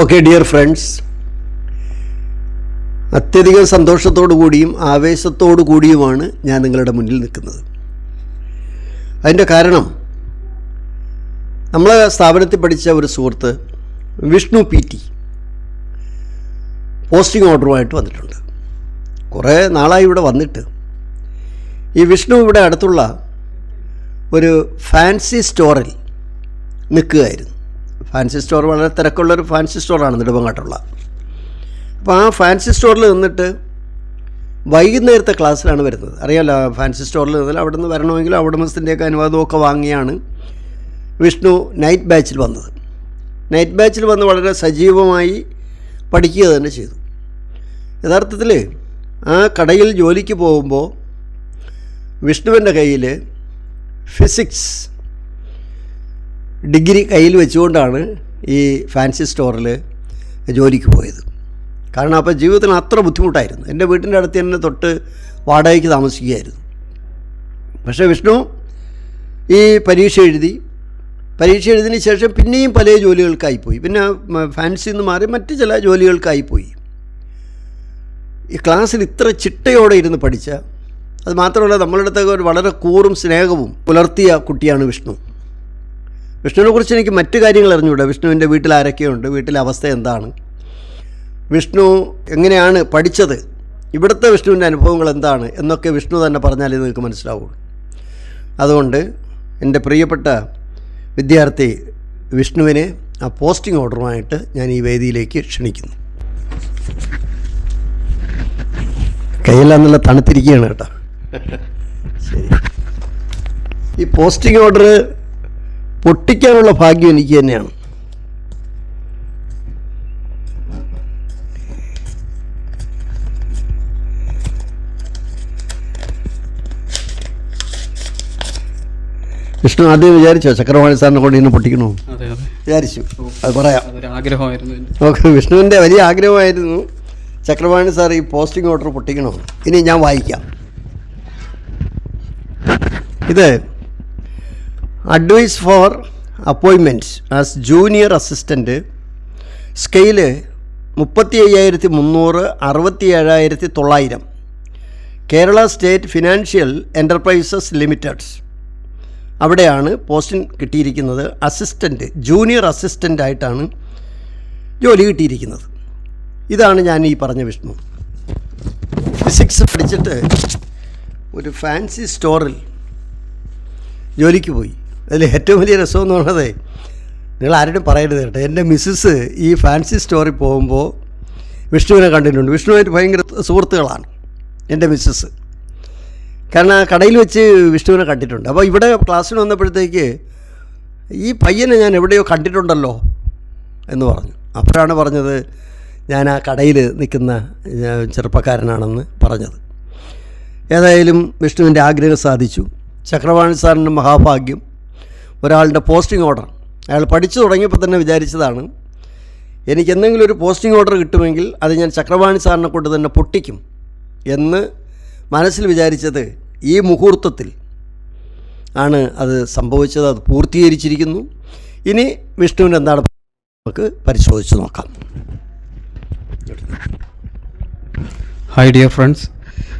Okay dear friends അത്യധികം സന്തോഷത്തോടു കൂടിയും ആവേശത്തോടു കൂടിയുമാണ് ഞാൻ നിങ്ങളുടെ മുന്നിൽ നിൽക്കുന്നത്. അതിന്റെ കാരണം നമ്മളെ സ്ഥാപനത്തിൽ പഠിച്ച ഒരു സുഹൃത്ത് വിഷ്ണു പി ടി പോസ്റ്റിംഗ് ഓർഡറുമായിട്ട് വന്നിട്ടുണ്ട്. കുറേ നാളായി ഇവിടെ വന്നിട്ട്. ഈ വിഷ്ണു ഇവിടെ അടുത്തുള്ള ഒരു ഫാൻസി സ്റ്റോറിൽ നിൽക്കുകയായിരുന്നു. ഫാൻസി സ്റ്റോർ വളരെ തിരക്കുള്ളൊരു ഫാൻസി സ്റ്റോറാണ് നെടുമങ്ങാട്ടുള്ള അപ്പോൾ ആ ഫാൻസി സ്റ്റോറിൽ നിന്നിട്ട് വൈകുന്നേരത്തെ ക്ലാസ്സിലാണ് വരുന്നത്. അറിയാമല്ലോ ഫാൻസി സ്റ്റോറിൽ നിന്നാൽ അവിടെ നിന്ന് വരണമെങ്കിൽ ഉടമസ്ഥന്റെയൊക്കെ അനുവാദമൊക്കെ വാങ്ങിയാണ് വിഷ്ണു നൈറ്റ് ബാച്ചിൽ വന്നത്. നൈറ്റ് ബാച്ചിൽ വന്ന് വളരെ സജീവമായി പഠിക്കുക തന്നെ ചെയ്തു. യഥാർത്ഥത്തിൽ ആ കടയിൽ ജോലിക്ക് പോകുമ്പോൾ വിഷ്ണുവിന്റെ കയ്യിൽ ഫിസിക്സ് ഡിഗ്രി കയ്യിൽ വെച്ചുകൊണ്ടാണ് ഈ ഫാൻസി സ്റ്റോറിൽ ജോലിക്ക് പോയത്. കാരണം അപ്പോൾ ജീവിതത്തിന് അത്ര ബുദ്ധിമുട്ടായിരുന്നു. എന്റെ വീട്ടിന്റെ അടുത്ത് തന്നെ തൊട്ട് വാടകയ്ക്ക് താമസിക്കുകയായിരുന്നു. പക്ഷേ വിഷ്ണു ഈ പരീക്ഷ എഴുതി പരീക്ഷ എഴുതിയതിന് ശേഷം പിന്നെയും പല ജോലികൾക്കായി പോയി. പിന്നെ ഫാൻസി നിന്ന് മാറി മറ്റ് ചില ജോലികൾക്കായി പോയി. ഈ ക്ലാസ്സിൽ ഇത്ര ചിട്ടയോടെ ഇരുന്ന് പഠിച്ച അത് മാത്രമല്ല നമ്മളുടെ അടുത്തൊക്കെ വളരെ കൂറും സ്നേഹവും പുലർത്തിയ കുട്ടിയാണ് വിഷ്ണു. വിഷ്ണുവിനെ കുറിച്ച് എനിക്ക് മറ്റു കാര്യങ്ങൾ അറിഞ്ഞുകൂടാ. വിഷ്ണുവിന്റെ വീട്ടിൽ ആരൊക്കെയുണ്ട് വീട്ടിലെ അവസ്ഥ എന്താണ്? വിഷ്ണു എങ്ങനെയാണ് പഠിച്ചത്? ഇവിടുത്തെ വിഷ്ണുവിന്റെ അനുഭവങ്ങൾ എന്താണ്? എന്നൊക്കെ വിഷ്ണു തന്നെ പറഞ്ഞാലേ നിങ്ങൾക്ക് മനസ്സിലാവുള്ളൂ. അതുകൊണ്ട് എന്റെ പ്രിയപ്പെട്ട വിദ്യാർത്ഥി വിഷ്ണുവിനെ ആ പോസ്റ്റിംഗ് ഓർഡറുമായിട്ട് ഞാൻ ഈ വേദിയിലേക്ക് ക്ഷണിക്കുന്നു. കയ്യെല്ലാം നല്ല തണുത്തിരിക്കുകയാണ് കേട്ടോ. ശരി. ഈ പോസ്റ്റിംഗ് ഓർഡർ പൊട്ടിക്കാനുള്ള ഭാഗ്യം എനിക്ക് തന്നെയാണ്. വിഷ്ണു ആദ്യം വിചാരിച്ചോ ചക്രവാണി സാറിനെ കൊണ്ട് ഇന്ന് പൊട്ടിക്കണോ? വിചാരിച്ചു. അത് പറയാം. ഓക്കെ വിഷ്ണുവിന്റെ വലിയ ആഗ്രഹമായിരുന്നു ചക്രവാണി സാർ ഈ പോസ്റ്റിംഗ് ഓർഡർ പൊട്ടിക്കണോ? ഇനി ഞാൻ വായിക്കാം. ഇത് advise for appointments as junior assistant scale മുപ്പത്തി അയ്യായിരത്തി മുന്നൂറ് അറുപത്തി ഏഴായിരത്തി തൊള്ളായിരം Kerala state financial enterprises limiteds അവിടെയാണ് പോസ്റ്റിംഗ് കിട്ടിയിരിക്കുന്നത് അസിസ്റ്റന്റ് ജൂനിയർ അസിസ്റ്റന്റ് ആയിട്ടാണ് ജോലി കിട്ടിയിരിക്കുന്നത്. ഇതാണ് ഞാൻ ഈ പറഞ്ഞ വിഷ്ണു. ഫിസിക്സ് പഠിച്ചിട്ട് ഒരു ഫാൻസി സ്റ്റോറിൽ ജോലിക്ക് പോയി. അതിൽ ഏറ്റവും വലിയ രസം എന്ന് പറയുന്നത് നിങ്ങൾ ആരോടും പറയരുത് കേട്ടോ. എന്റെ മിസ്സസ് ഈ ഫാൻസി സ്റ്റോറി പോകുമ്പോൾ വിഷ്ണുവിനെ കണ്ടിട്ടുണ്ട്. വിഷ്ണുവായിട്ട് ഭയങ്കര സുഹൃത്തുക്കളാണ് എന്റെ മിസ്സസ്. കാരണം ആ കടയിൽ വെച്ച് വിഷ്ണുവിനെ കണ്ടിട്ടുണ്ട്. അപ്പോൾ ഇവിടെ ക്ലാസ്സിന് വന്നപ്പോഴത്തേക്ക് ഈ പയ്യനെ ഞാൻ എവിടെയോ കണ്ടിട്ടുണ്ടല്ലോ എന്ന് പറഞ്ഞു. അപ്പോഴാണ് പറഞ്ഞത് ഞാൻ ആ കടയിൽ നിൽക്കുന്ന ചെറുപ്പക്കാരനാണെന്ന് പറഞ്ഞത്. ഏതായാലും വിഷ്ണുവിന്റെ ആഗ്രഹം സാധിച്ചു. ചക്രവാണി സാറിന്റെ മഹാഭാഗ്യം ഒരാളുടെ പോസ്റ്റിംഗ് ഓർഡർ. അയാൾ പഠിച്ചു തുടങ്ങിയപ്പോൾ തന്നെ വിചാരിച്ചതാണ് എനിക്ക് എന്തെങ്കിലും ഒരു പോസ്റ്റിംഗ് ഓർഡർ കിട്ടുമെങ്കിൽ അത് ഞാൻ ചക്രവാണി സാറിനെ കൊണ്ട് തന്നെ പൊട്ടിക്കും. എന്ന് മനസ്സിൽ വിചാരിച്ചത് ഈ മുഹൂർത്തത്തിൽ ആണ് അത് സംഭവിച്ചത്. അത് പൂർത്തീകരിച്ചിരിക്കുന്നു. ഇനി വിഷ്ണുവിന്റെ എന്താണ് നമുക്ക് പരിശോധിച്ച് നോക്കാം. ഹായ് ഡിയർ ഫ്രണ്ട്സ്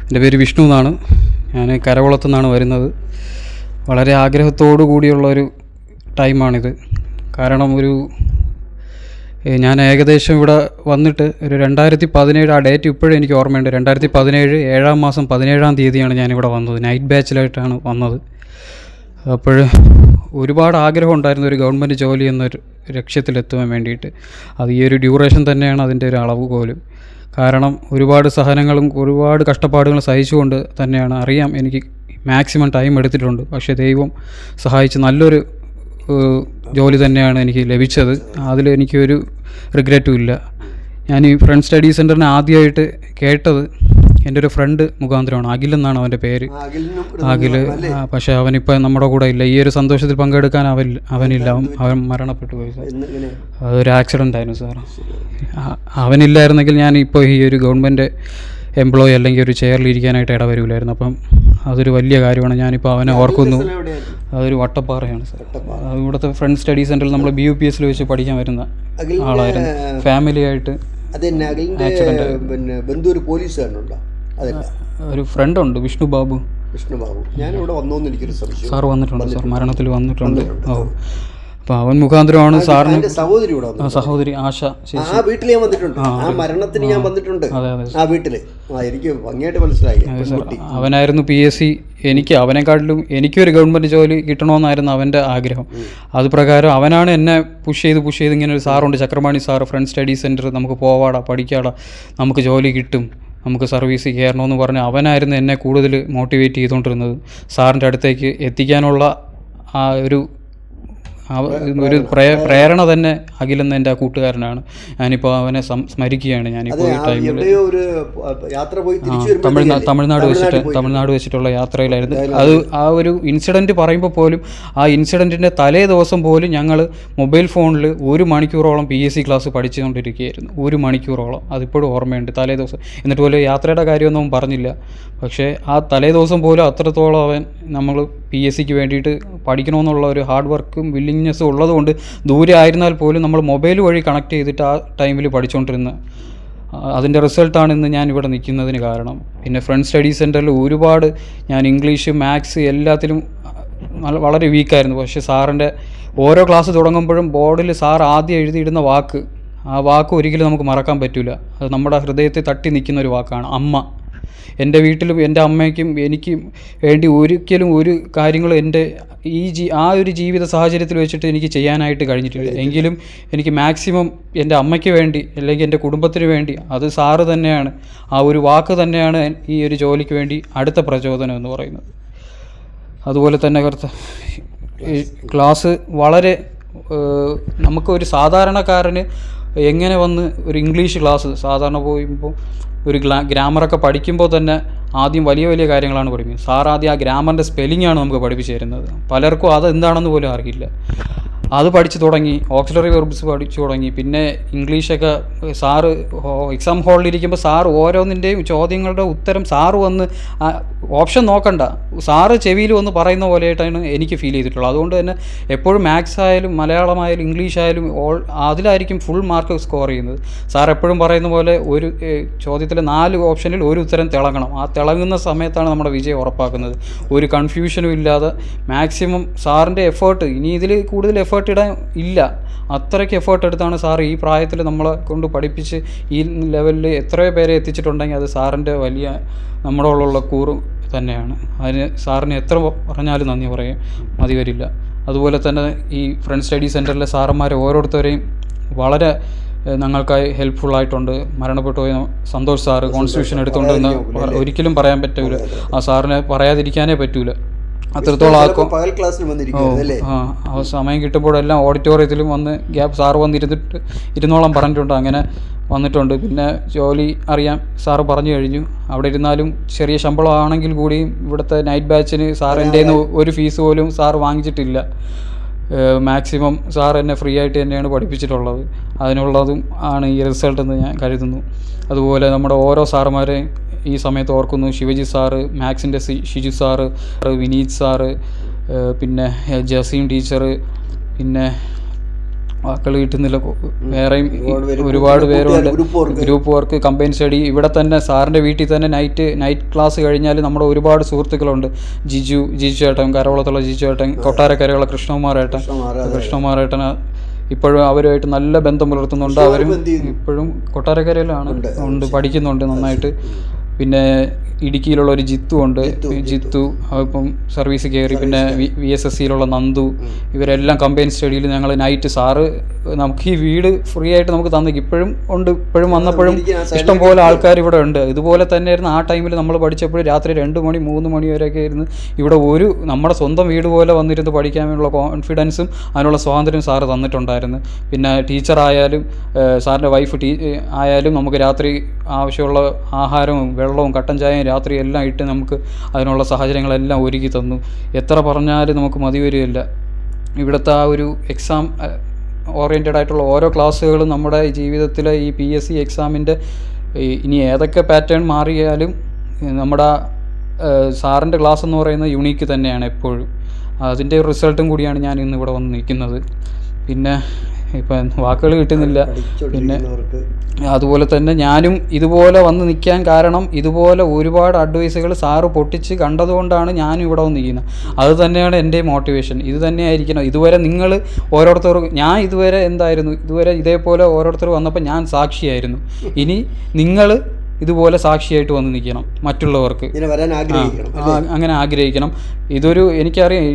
എന്റെ പേര് വിഷ്ണു എന്നാണ്. ഞാൻ കരകുളത്തു നിന്നാണ് വരുന്നത്. വളരെ ആഗ്രഹത്തോടു കൂടിയുള്ള ഒരു ടൈമാണിത്. കാരണം ഒരു ഞാൻ ഏകദേശം ഇവിടെ വന്നിട്ട് ഒരു രണ്ടായിരത്തി പതിനേഴ് ആ ഡേറ്റ് ഇപ്പോഴും എനിക്ക് ഓർമ്മയുണ്ട്. രണ്ടായിരത്തി പതിനേഴ് ഏഴാം മാസം പതിനേഴാം തീയതിയാണ് ഞാനിവിടെ വന്നത്. നൈറ്റ് ബാച്ചിലായിട്ടാണ് വന്നത്. അപ്പോൾ ഒരുപാട് ആഗ്രഹം ഉണ്ടായിരുന്നു ഒരു ഗവൺമെന്റ് ജോലി എന്നൊരു ലക്ഷ്യത്തിലെത്തുവാൻ വേണ്ടിയിട്ട്. അത് ഈ ഒരു ഡ്യൂറേഷൻ തന്നെയാണ് അതിന്റെ ഒരു അളവ് പോലും. കാരണം ഒരുപാട് സഹനങ്ങളും ഒരുപാട് കഷ്ടപ്പാടുകളും സഹിച്ചുകൊണ്ട് തന്നെയാണ്. അറിയാം എനിക്ക് മാക്സിമം ടൈം എടുത്തിട്ടുണ്ട്. പക്ഷേ ദൈവം സഹായിച്ച് നല്ലൊരു ജോലി തന്നെയാണ് എനിക്ക് ലഭിച്ചത്. അതിൽ എനിക്കൊരു റിഗ്രറ്റും ഇല്ല. ഞാൻ ഈ ഫ്രണ്ട് സ്റ്റഡി സെന്ററിനെ ആദ്യമായിട്ട് കേട്ടത് എന്റെ ഒരു ഫ്രണ്ട് മുഖാന്തരമാണ്. അഖിൽ എന്നാണ് അവന്റെ പേര്. അഖിൽ പക്ഷേ അവനിപ്പോൾ നമ്മുടെ കൂടെ ഇല്ല. ഈ ഒരു സന്തോഷത്തിൽ പങ്കെടുക്കാൻ അവൻ അവനില്ല. അവൻ അവൻ മരണപ്പെട്ടു പോയി സാർ. അതൊരു ആക്സിഡന്റ് ആയിരുന്നു സാർ അവനില്ലായിരുന്നെങ്കിൽ ഞാൻ ഇപ്പോൾ ഈ ഒരു ഗവൺമെന്റ് എംപ്ലോയി അല്ലെങ്കിൽ ഒരു ചെയറിൽ ഇരിക്കാനായിട്ട് ഇട വരില്ലായിരുന്നു അപ്പം അതൊരു വലിയ കാര്യമാണ്. ഞാനിപ്പോൾ അവനെ ഓർക്കുന്നു. അതൊരു വട്ടപ്പാറയാണ് സാർ. ഇവിടുത്തെ ഫ്രണ്ട് സ്റ്റഡി സെന്ററിൽ നമ്മൾ ബി യു പി എസിൽ വെച്ച് പഠിക്കാൻ വരുന്ന ആളായിരുന്നു. ഫാമിലി ആയിട്ട് അത് തന്നെ പിന്നെ ബന്ധു ഒരു പോലീസുകാരനുണ്ടോ അതല്ല. ഒരു ബാബു. വിഷ്ണു ബാബു. ഞാൻ ഞാനിവിടെ വന്നോന്ന് എനിക്കൊരു സംശയം. സാർ വന്നിട്ടുണ്ട് സാർ മരണത്തിൽ വന്നിട്ടുണ്ട്. ഓ. അപ്പോൾ അവൻ മുഖാന്തരമാണ് സാറിന് സഹോദരി ഇവിടെ സഹോദരി ആശ ആ വീട്ടിൽ ഞാൻ വന്നിട്ടുണ്ട്. ആ മരണത്തിന് ഞാൻ വന്നിട്ടുണ്ട്. ആ വീട്ടിൽ. എനിക്ക് ഭംഗിയായിട്ട് മനസ്സിലായി. അവനായിരുന്നു പി എസ് സി. എനിക്ക് അവനെക്കാട്ടിലും എനിക്കൊരു ഗവൺമെന്റ് ജോലി കിട്ടണമെന്നായിരുന്നു അവന്റെ ആഗ്രഹം. അത് പ്രകാരം അവനാണ് എന്നെ പുഷ് ചെയ്ത് പുഷ് ചെയ്ത് ഇങ്ങനെ ഒരു സാറുണ്ട്. Chakrapani sir front study centre നമുക്ക് പോവാടാ പഠിക്കാടാ. നമുക്ക് ജോലി കിട്ടും. നമുക്ക് സർവീസ് കയറണമെന്ന് പറഞ്ഞ് അവനായിരുന്നു എന്നെ കൂടുതൽ മോട്ടിവേറ്റ് ചെയ്തുകൊണ്ടിരുന്നത് സാറിന്റെ അടുത്തേക്ക് എത്തിക്കാനുള്ള ആ ഒരു ഒരു പ്രേ- പ്രേരണ തന്നെ അഖിലെന്ന എന്റെ ആ കൂട്ടുകാരനാണ്. ഞാനിപ്പോൾ അവനെ സ്മരിക്കുകയാണ്. ഞാനിപ്പോൾ ഈ ടൈമിൽ തമിഴ്നാട് തമിഴ്നാട് വെച്ചിട്ട് തമിഴ്നാട് വെച്ചിട്ടുള്ള യാത്രയിലായിരുന്നു. അത് ആ ഒരു ഇൻസിഡന്റ് പറയുമ്പോൾ പോലും ആ ഇൻസിഡന്റിന്റെ തലേ ദിവസം പോലും ഞങ്ങൾ മൊബൈൽ ഫോണിൽ ഒരു മണിക്കൂറോളം പി എസ് സി ക്ലാസ് പഠിച്ചുകൊണ്ടിരിക്കുകയായിരുന്നു. ഒരു മണിക്കൂറോളം. അതിപ്പോഴും ഓർമ്മയുണ്ട്. തലേ ദിവസം. എന്നിട്ട് പോലും യാത്രയുടെ കാര്യമൊന്നും പറഞ്ഞില്ല. പക്ഷേ ആ തലേ ദിവസം പോലും അത്രത്തോളം അവൻ നമ്മൾ പി എസ് സിക്ക് വേണ്ടിയിട്ട് പഠിക്കണമെന്നുള്ള ഒരു ഹാർഡ് വർക്കും വില്ലിങ്നെസ്സും ഉള്ളതുകൊണ്ട് ദൂരെ ആയിരുന്നാൽ പോലും നമ്മൾ മൊബൈൽ വഴി കണക്ട് ചെയ്തിട്ട് ആ ടൈമിൽ പഠിച്ചുകൊണ്ടിരുന്ന അതിന്റെ റിസൾട്ടാണ് ഇന്ന് ഞാൻ ഇവിടെ നിൽക്കുന്നതിന് കാരണം. പിന്നെ ഫ്രണ്ട് സ്റ്റഡി സെന്ററിൽ ഒരുപാട് ഞാൻ ഇംഗ്ലീഷ് മാത്സ് എല്ലാത്തിലും വളരെ വീക്കായിരുന്നു പക്ഷേ സാറിന്റെ ഓരോ ക്ലാസ് തുടങ്ങുമ്പോഴും ബോർഡിൽ സാർ ആദ്യം എഴുതിയിടുന്ന വാക്ക് ആ വാക്ക് ഒരിക്കലും നമുക്ക് മറക്കാൻ പറ്റില്ല അത് നമ്മുടെ ഹൃദയത്തെ തട്ടി നിൽക്കുന്ന ഒരു വാക്കാണ് അമ്മ. എന്റെ വീട്ടിലും എന്റെ അമ്മയ്ക്കും എനിക്കും വേണ്ടി ഒരിക്കലും ഒരു കാര്യങ്ങളും എന്റെ ഈ ജീ ആ ഒരു ജീവിത സാഹചര്യത്തിൽ വെച്ചിട്ട് എനിക്ക് ചെയ്യാനായിട്ട് കഴിഞ്ഞിട്ടില്ല. എങ്കിലും എനിക്ക് മാക്സിമം എന്റെ അമ്മയ്ക്ക് വേണ്ടി അല്ലെങ്കിൽ എന്റെ കുടുംബത്തിന് വേണ്ടി അത് സാറ് തന്നെയാണ് ആ ഒരു വാക്ക് തന്നെയാണ് ഈ ഒരു ജോലിക്ക് വേണ്ടി അടുത്ത പ്രചോദനം എന്ന് പറയുന്നത്. അതുപോലെ തന്നെ കറുത്ത ക്ലാസ് വളരെ നമുക്ക് നമുക്കൊരു സാധാരണക്കാരന് എങ്ങനെ വന്ന് ഒരു ഇംഗ്ലീഷ് ക്ലാസ് സാധാരണ പോയിപ്പോൾ ഒരു ഗ്ലാ ഗ്രാമറൊക്കെ പഠിക്കുമ്പോൾ തന്നെ ആദ്യം വലിയ വലിയ കാര്യങ്ങളാണ് പഠിക്കുന്നത് സാർ ആദ്യം ആ ഗ്രാമറിന്റെ സ്പെല്ലിംഗ് ആണ് നമുക്ക് പഠിപ്പിച്ചു തരുന്നത്. പലർക്കും അത് എന്താണെന്ന് പോലും അറിയില്ല. അത് പഠിച്ചു തുടങ്ങി ഓക്സിലറി വെർബ്സ് പഠിച്ചു തുടങ്ങി. പിന്നെ ഇംഗ്ലീഷൊക്കെ സാറ് എക്സാം ഹാളിലിരിക്കുമ്പോൾ സാറ് ഓരോന്നിന്റെയും ചോദ്യങ്ങളുടെ ഉത്തരം സാറ് വന്ന് ഓപ്ഷൻ നോക്കണ്ട. സാറ് ചെവിയിൽ വന്ന് പറയുന്ന പോലെയായിട്ടാണ് എനിക്ക് ഫീൽ ചെയ്തിട്ടുള്ളത്. അതുകൊണ്ട് തന്നെ എപ്പോഴും മാത്സ് ആയാലും മലയാളമായാലും ഇംഗ്ലീഷ് ആയാലും ഓൾ അതിലായിരിക്കും ഫുൾ മാർക്ക് സ്കോർ ചെയ്യുന്നത്. സാർ എപ്പോഴും പറയുന്ന പോലെ ഒരു ചോദ്യത്തിലെ നാല് ഓപ്ഷനിൽ ഒരു ഉത്തരം തിളങ്ങണം. ആ തിളങ്ങുന്ന സമയത്താണ് നമ്മുടെ വിജയം ഉറപ്പാക്കുന്നത്. ഒരു കൺഫ്യൂഷനും ഇല്ലാതെ മാക്സിമം സാറിന്റെ എഫേർട്ട് ഇനി ഇതിൽ കൂടുതൽ എഫേർട്ട് ഇടാൻ ഇല്ല. അത്രയ്ക്ക് എഫേർട്ട് എടുത്താണ് സാർ ഈ പ്രായത്തിൽ നമ്മളെ കൊണ്ട് പഠിപ്പിച്ച് ഈ ലെവലിൽ എത്രയോ പേരെ എത്തിച്ചിട്ടുണ്ടെങ്കിൽ അത് സാറിന്റെ വലിയ നമ്മളോടുള്ള കൂറ് തന്നെയാണ്. അതിന് സാറിന് എത്ര പറഞ്ഞാലും നന്ദി പറയും. മതി വരില്ല. അതുപോലെ തന്നെ ഈ ഫ്രണ്ട് സ്റ്റഡി സെന്ററിലെ സാറന്മാരെ ഓരോരുത്തരെയും വളരെ ഞങ്ങൾക്കായി ഹെൽപ്ഫുൾ ആയിട്ടുണ്ട്. മരണപ്പെട്ടു പോയ സന്തോഷ് സാറ് കോൺസ്റ്റിറ്റ്യൂഷൻ എടുത്തുകൊണ്ടെന്ന് ഒരിക്കലും പറയാൻ പറ്റൂല. ആ സാറിനെ പറയാതിരിക്കാനേ പറ്റൂല. അത്രത്തോളം ആക്കും. പകൽ ക്ലാസ്സിൽ ആ ആ സമയം കിട്ടുമ്പോഴെല്ലാം ഓഡിറ്റോറിയത്തിലും വന്ന് ഗ്യാപ്പ് സാറ് വന്നിരുന്നിട്ട് ഇരുന്നോളം പറഞ്ഞിട്ടുണ്ട്. അങ്ങനെ വന്നിട്ടുണ്ട്. പിന്നെ ജോലി അറിയാം സാറ് പറഞ്ഞു കഴിഞ്ഞു. അവിടെ ഇരുന്നാലും ചെറിയ ശമ്പളം ആണെങ്കിൽ കൂടിയും ഇവിടുത്തെ നൈറ്റ് ബാച്ചിന് സാർ എന്റെ ഒരു ഫീസ് പോലും സാർ വാങ്ങിച്ചിട്ടില്ല. മാക്സിമം സാർ എന്നെ ഫ്രീ ആയിട്ട് തന്നെയാണ് പഠിപ്പിച്ചിട്ടുള്ളത്. അതിനുള്ളതും ആണ് ഈ റിസൾട്ട് എന്ന് ഞാൻ കരുതുന്നു. അതുപോലെ നമ്മുടെ ഓരോ സാറുമാരെയും ഈ സമയത്ത് ഓർക്കുന്നു ശിവജി സാറ് മാത്സിന്റെ ഷിജു സാറ് വിനീത് സാറ് പിന്നെ ജസീം ടീച്ചർ പിന്നെ വാക്കുകൾ കിട്ടുന്നില്ല. വേറെയും ഒരുപാട് പേരുണ്ട്. Group work. Combine study. ഇവിടെ തന്നെ സാറിന്റെ വീട്ടിൽ തന്നെ നൈറ്റ് നൈറ്റ് ക്ലാസ് കഴിഞ്ഞാൽ നമ്മുടെ ഒരുപാട് സുഹൃത്തുക്കളുണ്ട്. ജിജു ജിജു ചേട്ടൻ കരവളത്തുള്ള ജിജു ചേട്ടൻ കൊട്ടാരക്കരയുള്ള കൃഷ്ണകുമാർ ഏട്ടൻ കൃഷ്ണകുമാർ ഏട്ടന് ഇപ്പോഴും അവരുമായിട്ട് നല്ല ബന്ധം പുലർത്തുന്നുണ്ട്. അവരും ഇപ്പോഴും കൊട്ടാരക്കരയിലാണ്. ഉണ്ട്. പഠിക്കുന്നുണ്ട് നന്നായിട്ട്. പിന്നെ ഇടുക്കിയിലുള്ള ഒരു ജിത്തു ഉണ്ട്. ജിത്തു ഇപ്പം സർവീസ് കയറി പിന്നെ വി എസ് എസ് സിയിലുള്ള നന്ദു ഇവരെല്ലാം കമ്പൈൻ സ്റ്റഡിയിൽ ഞങ്ങൾ നൈറ്റ് സാറ് നമുക്ക് ഈ വീട് ഫ്രീ ആയിട്ട് നമുക്ക് തന്നേക്ക്. ഇപ്പോഴും ഉണ്ട് ഇപ്പോഴും വന്നപ്പോഴും ഇഷ്ടം പോലെ ആൾക്കാർ ഇവിടെ ഉണ്ട്. ഇതുപോലെ തന്നെയായിരുന്നു ആ ടൈമിൽ നമ്മൾ പഠിച്ചപ്പോഴും രാത്രി രണ്ട് മണി മൂന്ന് മണി വരെയൊക്കെ ആയിരുന്നു. ഇവിടെ ഒരു നമ്മുടെ സ്വന്തം വീട് പോലെ വന്നിരുന്ന് പഠിക്കാനുള്ള കോൺഫിഡൻസും അതിനുള്ള സ്വാതന്ത്ര്യം സാറ് തന്നിട്ടുണ്ടായിരുന്നു. പിന്നെ ടീച്ചറായാലും സാറിന്റെ വൈഫ് ടീ ആയാലും നമുക്ക് രാത്രി ആവശ്യമുള്ള ആഹാരവും വെള്ളവും കട്ടൻ ചായയും രാത്രി എല്ലാം ഇട്ട് നമുക്ക് അതിനുള്ള സാഹചര്യങ്ങളെല്ലാം ഒരുക്കി തന്നു. എത്ര പറഞ്ഞാലും നമുക്ക് മതി വരികയില്ല. ഇവിടുത്തെ ആ ഒരു എക്സാം ഓറിയന്റഡ് ആയിട്ടുള്ള ഓരോ ക്ലാസ്സുകളും നമ്മുടെ ജീവിതത്തിലെ ഈ പി എസ് സി എക്സാമിന്റെ ഇനി ഏതൊക്കെ പാറ്റേൺ മാറിയാലും നമ്മുടെ സാറിന്റെ ക്ലാസ് എന്ന് പറയുന്നത് യുണീക്ക് തന്നെയാണ് എപ്പോഴും. അതിന്റെ റിസൾട്ടും കൂടിയാണ് ഞാൻ ഇന്ന് ഇവിടെ വന്ന് നിൽക്കുന്നത്. പിന്നെ ഇപ്പം വാക്കുകൾ കിട്ടുന്നില്ല. പിന്നെ അതുപോലെ തന്നെ ഞാനും ഇതുപോലെ വന്ന് നിൽക്കാൻ കാരണം ഇതുപോലെ ഒരുപാട് അഡ്വൈസുകൾ സാറ് പൊട്ടിച്ച് കണ്ടതുകൊണ്ടാണ് ഞാനും ഇവിടെ വന്ന് നിൽക്കുന്നത്. അത് തന്നെയാണ് എന്റെ മോട്ടിവേഷൻ ഇത് തന്നെയായിരിക്കണം. ഇതുവരെ നിങ്ങൾ ഓരോരുത്തർ ഞാൻ ഇതുവരെ എന്തായിരുന്നു? ഇതുവരെ ഇതേപോലെ ഓരോരുത്തർ വന്നപ്പോൾ ഞാൻ സാക്ഷിയായിരുന്നു. ഇനി നിങ്ങൾ ഇതുപോലെ സാക്ഷിയായിട്ട് വന്ന് നിൽക്കണം മറ്റുള്ളവർക്ക്. അങ്ങനെ ആഗ്രഹിക്കണം. ഇതൊരു എനിക്കറിയാം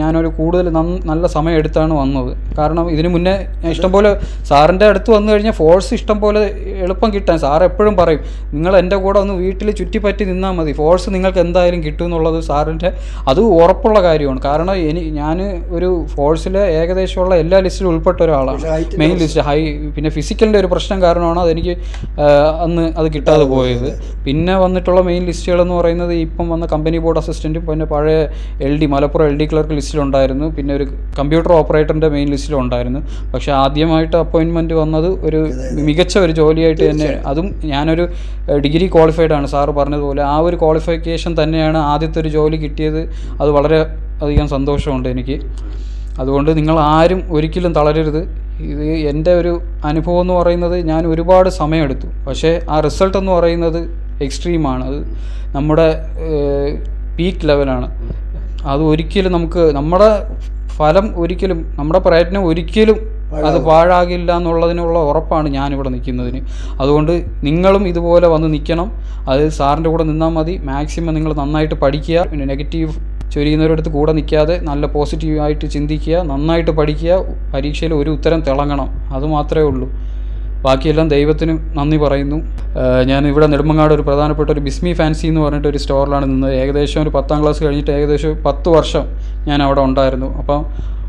ഞാനൊരു കൂടുതൽ നല്ല സമയം എടുത്താണ് വന്നത്. കാരണം ഇതിനു മുന്നേ ഇഷ്ടംപോലെ സാറിന്റെ അടുത്ത് വന്നു കഴിഞ്ഞാൽ ഫോഴ്സ് ഇഷ്ടം പോലെ എളുപ്പം കിട്ടാൻ സാർ എപ്പോഴും പറയും നിങ്ങൾ എന്റെ കൂടെ ഒന്ന് വീട്ടിൽ ചുറ്റിപ്പറ്റി നിന്നാൽ മതി. ഫോഴ്സ് നിങ്ങൾക്ക് എന്തായാലും കിട്ടും എന്നുള്ളത് സാറിന്റെ അത് ഉറപ്പുള്ള കാര്യമാണ്. കാരണം എനിക്ക് ഞാൻ ഒരു ഫോഴ്സിലെ ഏകദേശമുള്ള എല്ലാ ലിസ്റ്റിലും ഉൾപ്പെട്ട ഒരാളാണ്. മെയിൻ ലിസ്റ്റ് ഹൈ പിന്നെ ഫിസിക്കലിന്റെ ഒരു പ്രശ്നം കാരണമാണ് അതെനിക്ക് അന്ന് അത് കിട്ടാതെ പോയത്. പിന്നെ വന്നിട്ടുള്ള മെയിൻ ലിസ്റ്റുകളെന്ന് പറയുന്നത് ഇപ്പം വന്ന കമ്പനി ബോർഡ് അസിസ്റ്റന്റും പിന്നെ പഴയ L D Malappuram L D clerk ലിസ്റ്റിലുണ്ടായിരുന്നു. പിന്നെ ഒരു കമ്പ്യൂട്ടർ ഓപ്പറേറ്ററിന്റെ മെയിൻ ലിസ്റ്റിലുണ്ടായിരുന്നു. പക്ഷേ ആദ്യമായിട്ട് അപ്പോയിൻമെന്റ് വന്നത് ഒരു മികച്ച ഒരു ജോലിയായിട്ട് തന്നെ അതും ഞാനൊരു ഡിഗ്രി ക്വാളിഫൈഡ് ആണ്. സാറ് പറഞ്ഞതുപോലെ ആ ഒരു ക്വാളിഫിക്കേഷൻ തന്നെയാണ് ആദ്യത്തെ ഒരു ജോലി കിട്ടിയത്. അത് വളരെ അധികം സന്തോഷമുണ്ട് എനിക്ക്. അതുകൊണ്ട് നിങ്ങൾ ആരും ഒരിക്കലും തളരരുത്. ഇത് എന്റെ ഒരു അനുഭവം എന്ന് പറയുന്നത് ഞാൻ ഒരുപാട് സമയമെടുത്തു. പക്ഷേ ആ റിസൾട്ട് എന്ന് പറയുന്നത് എക്സ്ട്രീമാണ് അത് നമ്മുടെ പീക്ക് ലെവലാണ് അത് ഒരിക്കലും നമുക്ക് നമ്മുടെ ഫലം ഒരിക്കലും നമ്മുടെ പ്രയത്നം ഒരിക്കലും അത് പാഴാകില്ല എന്നുള്ളതിനുള്ള ഉറപ്പാണ് ഞാനിവിടെ നിൽക്കുന്നതിന്. അതുകൊണ്ട് നിങ്ങളും ഇതുപോലെ വന്ന് നിൽക്കണം. അത് സാറിന്റെ കൂടെ നിന്നാൽ മതി. മാക്സിമം നിങ്ങൾ നന്നായിട്ട് പഠിക്കുക. പിന്നെ നെഗറ്റീവ് ചൊരിയുന്നവരടുത്ത് കൂടെ നിൽക്കാതെ നല്ല പോസിറ്റീവായിട്ട് ചിന്തിക്കുക. നന്നായിട്ട് പഠിക്കുക. പരീക്ഷയിൽ ഒരു ഉത്തരം തിളങ്ങണം. അത് മാത്രമേ ഉള്ളൂ. ബാക്കിയെല്ലാം ദൈവത്തിന് നന്ദി പറയുന്നു. ഞാൻ ഇവിടെ നെടുമങ്ങാട് ഒരു പ്രധാനപ്പെട്ട ഒരു ബിസ്മി ഫാൻസി എന്ന് പറഞ്ഞിട്ട് ഒരു സ്റ്റോറിലാണ് നിന്നത്. ഏകദേശം ഒരു പത്താം ക്ലാസ് കഴിഞ്ഞിട്ട് ഏകദേശം പത്ത് വർഷം ഞാൻ അവിടെ ഉണ്ടായിരുന്നു. അപ്പം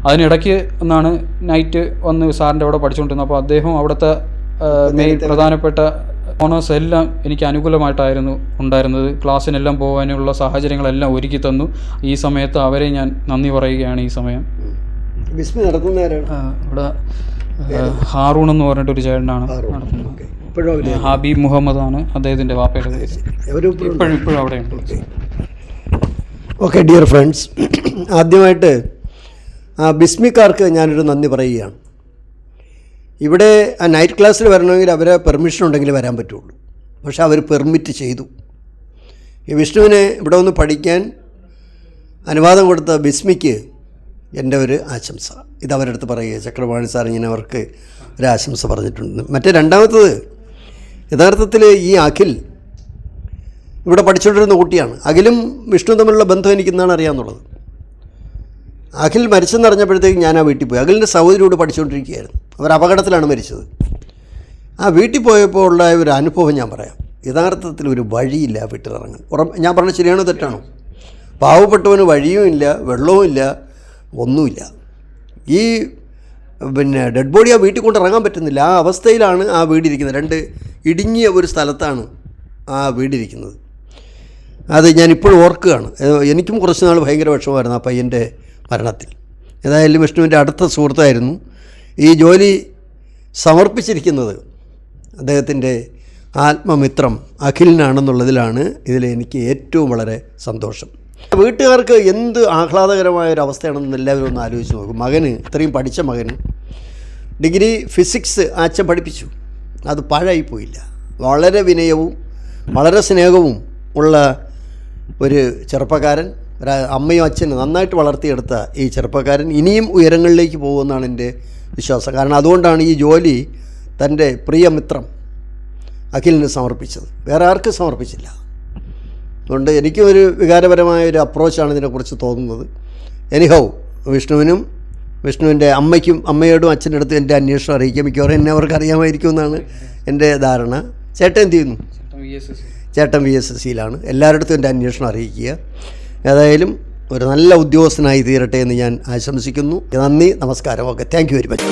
അതിനിടയ്ക്ക് എന്നാണ് നൈറ്റ് വന്ന് സാറിന്റെ അവിടെ പഠിച്ചുകൊണ്ടിരുന്നത്. അപ്പോൾ അദ്ദേഹം അവിടുത്തെ മെയിൻ പ്രധാനപ്പെട്ട ഓണേഴ്സ് എല്ലാം എനിക്ക് അനുകൂലമായിട്ടായിരുന്നു ഉണ്ടായിരുന്നത്. ക്ലാസ്സിനെല്ലാം പോകാനുള്ള സാഹചര്യങ്ങളെല്ലാം ഒരുക്കി തന്നു. ഈ സമയത്ത് അവരെ ഞാൻ നന്ദി പറയുകയാണ് ഈ സമയം. ഇവിടെ ഹാറൂൺ എന്ന് പറഞ്ഞിട്ട് ഒരു ചേട്ടനാണ് നടത്തുന്നത്. ഹബീബ് മുഹമ്മദ് ആണ് അദ്ദേഹത്തിന്റെ വാപ്പയുടെ പേര്. ഇപ്പോഴും ഇപ്പോഴും അവിടെയുണ്ട് ഓക്കെ ഡിയർ ഫ്രണ്ട്സ് ആദ്യമായിട്ട് ബിസ്മിക്കാർക്ക് ഞാനൊരു നന്ദി പറയുകയാണ്. ഇവിടെ ആ നൈറ്റ് ക്ലാസ്സിൽ വരണമെങ്കിൽ അവരെ പെർമിഷൻ ഉണ്ടെങ്കിൽ വരാൻ പറ്റുള്ളൂ. പക്ഷെ അവർ പെർമിറ്റ് ചെയ്തു. ഈ വിഷ്ണുവിനെ ഇവിടെ ഒന്ന് പഠിക്കാൻ അനുവാദം കൊടുത്ത ബിസ്മിക്ക് എന്റെ ഒരു ആശംസ. ഇത് അവരുടെ അടുത്ത് പറയുക ചക്രപാണി സാർ ഇങ്ങനെ അവർക്ക് ഒരു ആശംസ പറഞ്ഞിട്ടുണ്ട്. മറ്റേ രണ്ടാമത്തത് യഥാർത്ഥത്തിൽ ഈ അഖിൽ ഇവിടെ പഠിച്ചുകൊണ്ടിരുന്ന കുട്ടിയാണ്. അഖിലും വിഷ്ണു തമ്മിലുള്ള ബന്ധം എനിക്കെന്നാണ് അറിയാമെന്നുള്ളത് അഖിൽ മരിച്ചെന്ന് അറിഞ്ഞപ്പോഴത്തേക്ക് ഞാൻ ആ വീട്ടിൽ പോയി. അഖിലിന്റെ സഹോദരിയോട് പഠിച്ചുകൊണ്ടിരിക്കുകയായിരുന്നു. അവർ അപകടത്തിലാണ് മരിച്ചത്. ആ വീട്ടിൽ പോയപ്പോൾ ഉള്ള ഒരു അനുഭവം ഞാൻ പറയാം. യഥാർത്ഥത്തിൽ ഒരു വഴിയില്ല ആ വീട്ടിൽ ഇറങ്ങാൻ ഉറ ഞാൻ പറഞ്ഞത് ശരിയാണോ തെറ്റാണോ? പാവപ്പെട്ടവന് വഴിയും ഇല്ല വെള്ളവും ഇല്ല ഒന്നുമില്ല. ഈ പിന്നെ ഡെഡ് ബോഡി ആ വീട്ടിൽ കൊണ്ട് ഇറങ്ങാൻ പറ്റുന്നില്ല. ആ അവസ്ഥയിലാണ് ആ വീടിരിക്കുന്നത് രണ്ട് ഇടുങ്ങിയ ഒരു സ്ഥലത്താണ് ആ വീടിരിക്കുന്നത് അത് ഞാൻ ഇപ്പോഴും ഓർക്കുകയാണ്. എനിക്കും കുറച്ച് നാൾ ഭയങ്കര വിഷമമായിരുന്നു ആ പയ്യന്റെ മരണത്തിൽ. ഏതായാലും വിഷ്ണുവിന്റെ അടുത്ത സുഹൃത്തായിരുന്നു ഈ ജോലി സമർപ്പിച്ചിരിക്കുന്നത്. അദ്ദേഹത്തിന്റെ ആത്മമിത്രം അഖിലിനാണെന്നുള്ളതിലാണ് ഇതിൽ എനിക്ക് ഏറ്റവും വളരെ സന്തോഷം. വീട്ടുകാർക്ക് എന്ത് ആഹ്ലാദകരമായ ഒരു അവസ്ഥയാണെന്ന് എല്ലാവരും ഒന്ന് ആലോചിച്ച് നോക്കും. മകന് ഇത്രയും പഠിച്ച മകന് ഡിഗ്രി ഫിസിക്സ് അച്ഛൻ പഠിപ്പിച്ചു. അത് പാഴായിപ്പോയില്ല വളരെ വിനയവും വളരെ സ്നേഹവും ഉള്ള ഒരു ചെറുപ്പക്കാരൻ. അമ്മയും അച്ഛനും നന്നായിട്ട് വളർത്തിയെടുത്ത ഈ ചെറുപ്പക്കാരൻ ഇനിയും ഉയരങ്ങളിലേക്ക് പോകുമെന്നാണ് എന്റെ വിശ്വാസം. കാരണം അതുകൊണ്ടാണ് ഈ ജോലി തന്റെ പ്രിയമിത്രം അഖിലിന് സമർപ്പിച്ചത്. വേറെ ആർക്കും സമർപ്പിച്ചില്ല. അതുകൊണ്ട് എനിക്കും ഒരു വികാരപരമായ ഒരു അപ്രോച്ചാണ് ഇതിനെക്കുറിച്ച് തോന്നുന്നത്. എനിഹൗ വിഷ്ണുവിനും വിഷ്ണുവിന്റെ അമ്മയ്ക്കും അമ്മയോടും അച്ഛന്റെ അടുത്ത് എന്റെ അന്വേഷണം അറിയിക്കാം. മിക്കവാറും എന്നെ അവർക്ക് അറിയാമായിരിക്കും എന്നാണ് എന്റെ ധാരണ. ചേട്ടൻ എന്ത് ചെയ്യുന്നു? ചേട്ടൻ വി എസ് എസ് സിയിലാണ് എല്ലാവരുടെ അടുത്തും എന്റെ അന്വേഷണം അറിയിക്കുക. ഏതായാലും ഒരു നല്ല ഉദ്യോഗസ്ഥനായി തീരട്ടെ എന്ന് ഞാൻ ആശംസിക്കുന്നു. നന്ദി നമസ്കാരം. Okay thank very much